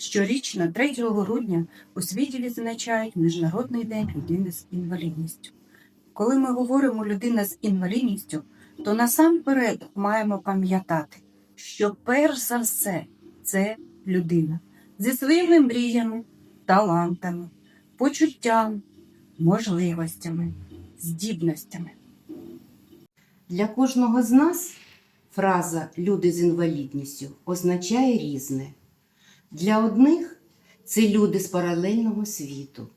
Щорічно, 3 грудня, у світі відзначають Міжнародний день людини з інвалідністю. Коли ми говоримо людина з інвалідністю, то насамперед маємо пам'ятати, що перш за все це людина зі своїми мріями, талантами, почуттям, можливостями, здібностями. Для кожного з нас фраза люди з інвалідністю означає різне. Для одних це люди з паралельного світу,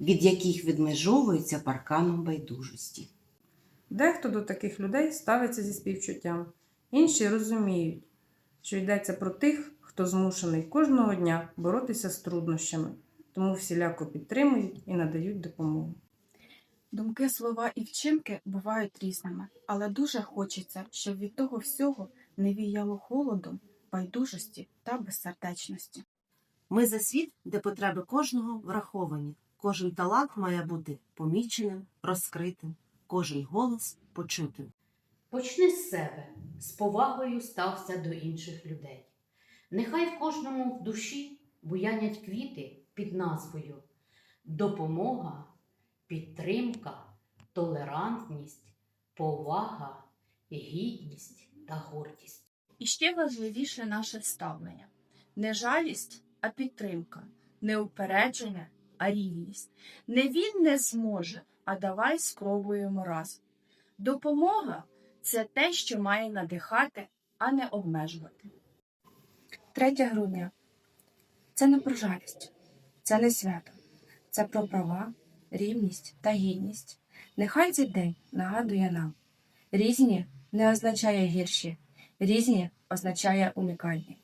від яких відмежовуються парканом байдужості. Дехто до таких людей ставиться зі співчуттям, інші розуміють, що йдеться про тих, хто змушений кожного дня боротися з труднощами, тому всіляко підтримують і надають допомогу. Думки, слова і вчинки бувають різними, але дуже хочеться, щоб від того всього не віяло холодом, байдужості та безсердечності. Ми за світ, де потреби кожного враховані. Кожен талант має бути поміченим, розкритим, кожен голос почутим. Почни з себе, з повагою стався до інших людей. Нехай в кожному в душі буянять квіти під назвою допомога, підтримка, толерантність, повага, гідність та гордість. І ще важливіше наше ставлення не жалість, а підтримка, не упередження, а рівність. Не він не зможе, а давай спробуємо разом. Допомога це те, що має надихати, а не обмежувати. 3 грудня це не про жалість, це не свято, це про права, рівність та гідність. Нехай цей день нагадує нам. Різні не означає гірші, різні означає унікальні.